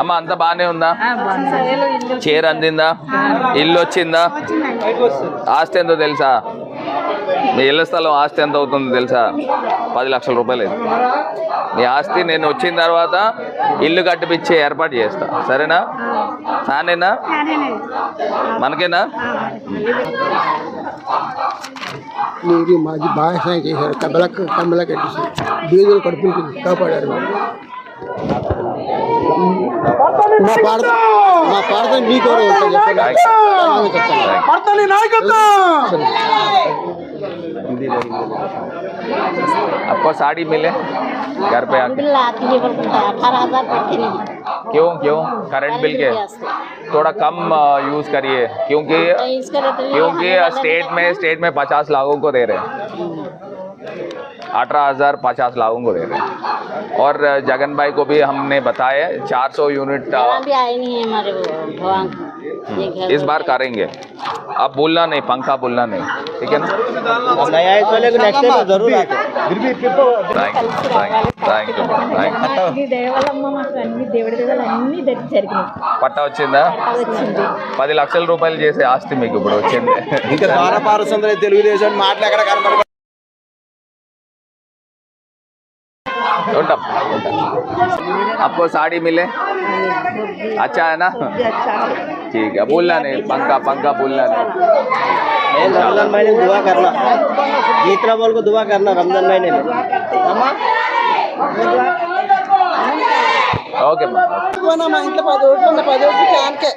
అమ్మ అంత బానే ఉందా? చీర అందిందా? ఇల్లు వచ్చిందా? ఆస్తి ఎంతో తెలుసా? మీ ఇళ్ళ స్థలం ఆస్తి ఎంత అవుతుందో తెలుసా? పది లక్షల రూపాయలు మీ ఆస్తి నేను వచ్చిన తర్వాత ఇల్లు కట్టిపిచ్చే ఏర్పాటు చేస్తా. సరేనా? నానేనా మనకేనా? మీరు మాది బాగా సాయం చేశారు బీదులు కాపాడారు. మా పాడ మా పాడత మీకు కూడా ఉంటుంది చెప్పండి ఆమె చెప్తాను. आपको साड़ी मिले घर पे आके अठारह हजार पड़ती नहीं क्यों क्यों करंट बिल के थोड़ा कम यूज करिए क्योंकि इसका रहता है क्योंकि स्टेट में स्टेट में पचास लाखों को दे रहे हैं अठारह हजार पचास लाखों को दे रहे हैं और जगन भाई को भी हमने बताया चार सौ यूनिट यहाँ भी आए नहीं है हमारे वो भगवान ये घर इस बार करेंगे अब बोलना नहीं पंखा बोलना नहीं ठीक है ना नया इस वाले को नेक्स्ट टाइम जरूर आते thank you thank you thank you నీ దయవల్లమ్మ మాకు అన్ని దేవుడి దేవాలు అన్ని దగ్గర జరిగినాయి పట్టా వచ్చిందా వచ్చింది పది లక్షల రూపాయలు చేసే ఆస్తి మీకు ఇప్పుడు వచ్చింది ఇంకా ద్వారా పారుస్తుంది తెలుగుదేశం మాటలు ఎక్కడ కనబడ ఉంటాం आपको साड़ी मिले अच्छा है ना ठीक है बोलना नहीं पंखा पंखा बोलना नहीं रमजान महीने में दुआ करना जितना बोल को दुआ करना रमजान महीने में ఓకే మా ఇంట్లో పది ఓట్లు ఉన్న పది ఓట్లు ఫ్యాన్కే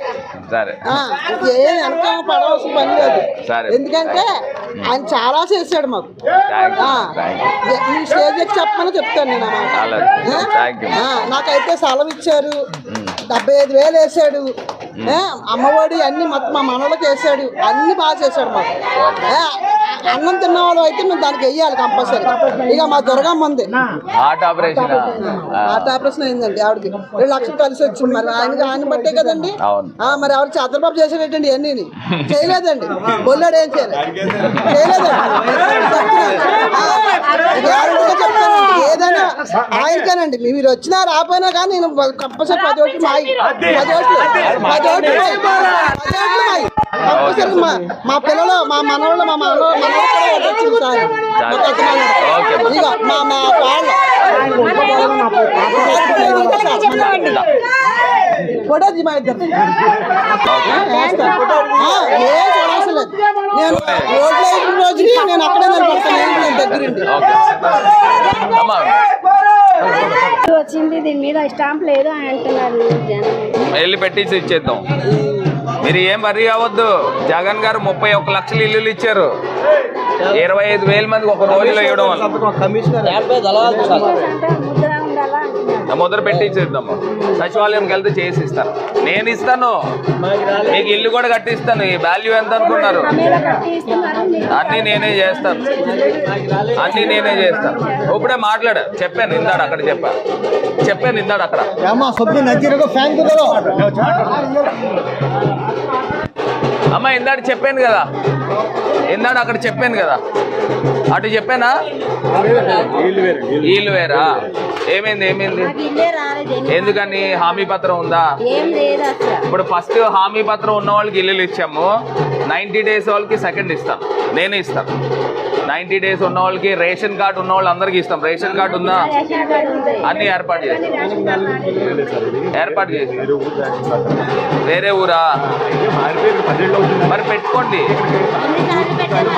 సరే ఆ, ఇంకేం వెనక పడవలసిన పని లేదు సరే. ఎందుకంటే ఆయన చాలా చేశాడు మాకు. నీ స్టేజ్ ఎక్కి చెప్పమని చెప్తాను నేను అన్నమాట. నాకైతే సెలవు ఇచ్చారు. డెబ్బై ఐదు వేలు వేసాడు. ఏ, అమ్మఒడి అన్ని మొత్తం మా మనవలకి వేసాడు. అన్ని బాగా చేశాడు మాకు. అన్నం తిన్నవాళ్ళు అయితే మేము దానికి వెయ్యాలి కంపల్సరీ. ఇక మా దుర్గమ్మ ఉంది. హార్ట్ ఆపరేషన్ హార్ట్ ఆపరేషన్ అయిందండి ఆవిడకి. రెండు లక్షలు కలిసి వచ్చింది. మరి ఆయన ఆయన బట్టే కదండి? అవును. ఆ, మరి ఆవిడ చంద్రబాబు చేసేటండి ఇవన్నీ చేయలేదండి. బొల్లాడు ఏం చేయలేదు. చేయలేదండి. ఏదైనా ఆయనకేనండి. మీరు వచ్చినా రాపోయినా కానీ నేను కంపల్సరీ పది ఓట్లు మాయి. పది ఓట్లు పది ఓట్లు మాయి. మా మా పిల్లలు మా మనవాళ్ళు మా మనవాళ్ళు వచ్చింది సార్. మా పెద్ద మనవడు. ఓకే. ఇక మా మా వాళ్ళు ఫోటో తీ మా ఇద్దరు. ఏం చూడాల్సిన లేదు. నేను రోజుకి అక్కడే నిలబడతాను. దగ్గరుండి. వచ్చింది దీని మీద స్టాంప్ లేదు అని అంటున్నారు వెళ్ళి పెట్టించి ఇచ్చేద్దాం. మీరు ఏం వరి కావద్దు. జగన్ గారు ముప్పై ఒక్క లక్షలు ఇల్లులు ఇచ్చారు. ఇరవై ఐదు వేల మందికి ఒక రోజులో ఇవ్వడం వల్ల. మొదలు ముద్ర పెట్టించేద్దాం సచివాలయంకి వెళ్తే చేసి ఇస్తాను నేను ఇస్తాను. మీకు ఇల్లు కూడా కట్టిస్తాను. ఈ వాల్యూ ఎంత అనుకున్నారు? అన్నీ నేనే చేస్తాను. అన్నీ నేనే చేస్తాను. ఇప్పుడే మాట్లాడా. చెప్పాను ఇందాడు అక్కడ చెప్పాను చెప్పాను ఇందాడు అక్కడ. అమ్మా ఇందాడు చెప్పాను కదా. ఇందాడు అక్కడ చెప్పాను కదా. అటు చెప్పానా? వీళ్ళు వేరా? ఏమైంది ఏమైంది? ఎందుకని? హామీ పత్రం ఉందా? ఇప్పుడు ఫస్ట్ హామీ పత్రం ఉన్న వాళ్ళకి ఇల్లులు ఇచ్చాము. నైంటీ డేస్ వాళ్ళకి సెకండ్ ఇస్తాను నేనే ఇస్తాను. నైంటీ డేస్ ఉన్న వాళ్ళకి రేషన్ కార్డు ఉన్న వాళ్ళు అందరికి ఇస్తాం రేషన్ కార్డు ఉందా రేషన్ కార్డు ఉంది అన్ని ఏర్పాటు చేస్తాం రేషన్ కార్డు నాది. ఏర్పాటు చేసి వేరే ఊరా మరి పెట్టుకోండి ఎన్నిసార్లు పెట్టాను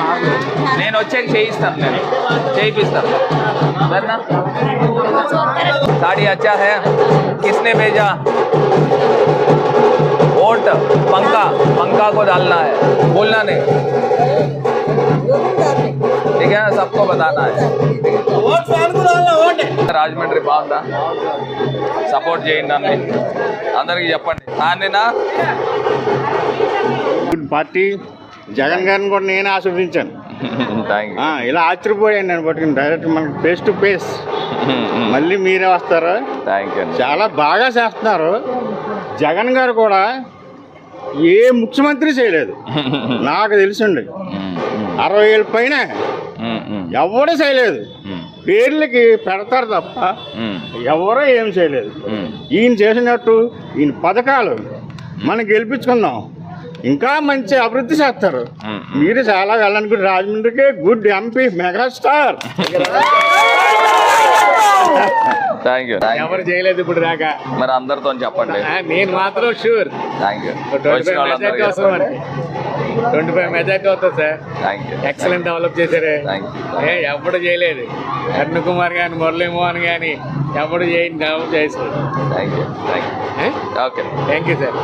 నేను వచ్చాక చేయిస్తాను నేను చేయిస్తాను సరేనా साड़ी अच्छा है किसने भेजा वोट पंखा पंखा को डालना है बोलना नहीं ठीक है ना सबको बताना है రాజమండ్రి బాగుందా సపోర్ట్ చేయండి అన్ని అందరికి చెప్పండి నాన్నేనా పార్టీ జగన్ గారిని కూడా నేనే ఆస్వాదించాను థ్యాంక్ ఆ, ఇలా ఆశ్చర్యపోయాను నేను పట్టుకుని డైరెక్ట్ మనకు ఫేస్ టు ఫేస్ యూ మళ్ళీ మీరే వస్తారు థ్యాంక్ యూ చాలా బాగా చేస్తున్నారు జగన్ గారు కూడా ఏ ముఖ్యమంత్రి చేయలేదు నాకు తెలిసిండి అరవై ఏళ్ళ పైన ఎవరు చేయలేదు. పేర్లకి పెడతారు తప్ప ఎవరూ ఏం చేయలేదు. ఈయన చేసినట్టు ఈయన పథకాలు మనం గెలిపించుకుందాం. ఇంకా మంచి అభివృద్ధి చేస్తారు. మీరు చాలా వెళ్ళాలనుకుంటే రాజమండ్రికి good MP megastar. Thank you thank ఎవరు చేయలేదు ఇప్పుడు దాకా. మరి అందరితో చెప్పండి. నేను మాత్రం sure thank you twenty five majority వస్తుంది వస్తుంది సార్ ఎక్సలెంట్ డెవలప్ చేశారు. ఏ ఎప్పుడు చేయలేదు. అరుణ్ కుమార్ కానీ మురళీమోహన్ కానీ ఎప్పుడు చేయని డెవలప్ చేశారు. Thank you thank you okay thank you sir